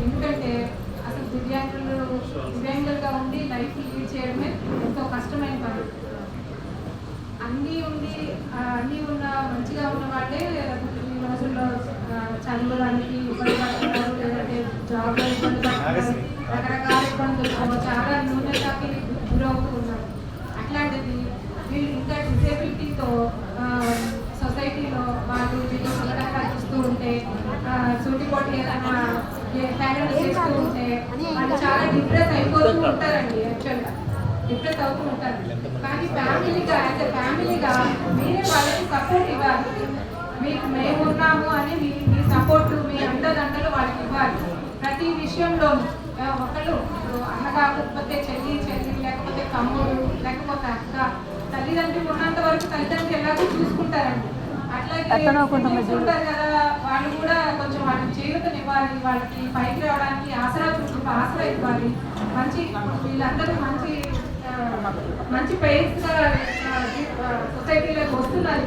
ఎందుకంటే అసలు దివ్యాంగులు దివ్యాంగులుగా ఉండి లైఫ్ లీడ్ చేయడమే ఎంతో కష్టమైన పని. అన్నీ ఉండి అన్నీ ఉన్న మంచిగా ఉన్న వాళ్ళే ఈ రోజుల్లో ఆ, చదవడానికి ఇబ్బంది పడుతున్నారు లేదంటే జాబ్లో ఇబ్బంది పడుతున్నారు రకరకాల ఇబ్బందులు. చాలా న్యూనతకి గురవుతూ ఉన్నారు అట్లాంటిది వీళ్ళు ఇంకా డిసేబిలిటీతో సొసైటీలో వాళ్ళు వీళ్ళు సులభంగా చూస్తూ ఉంటే ఆ, సూటిపోటి ఏదైనా హ్యాండిల్ చేస్తూ ఉంటే వాళ్ళు చాలా డిప్రెస్ అయిపోతూ ఉంటారండి యాక్చువల్గా డిప్రెస్ అవుతూ ఉంటారు. కానీ ఫ్యామిలీగా యాజ్ ఎ ఫ్యామిలీగా మీరే వాళ్ళకి సపోర్ట్ ఇవ్వాలి. మీకు మేము ఉన్నాము అని మీ మీ సపోర్ట్ మీ అండదండలు వాళ్ళకి ఇవ్వాలి. ప్రతి విషయంలో ఒకళ్ళు అన్న కాకపోతే చెల్లి చెల్లి లేకపోతే తమ్ముడు లేకపోతే అక్క తల్లిదండ్రులు ఉన్నంత వరకు తల్లిదండ్రులు ఎలాగో చూసుకుంటారండి. అట్లాగే ఎక్కడో వాళ్ళకి చేయూతనివ్వాలి వాళ్ళకి పైకి రావడానికి ఆసరా చూపు ఆసరా ఇవ్వాలి. మంచి వీళ్ళందరూ మంచి మంచి పేరెంట్స్ సొసైటీలోకి వస్తున్నారు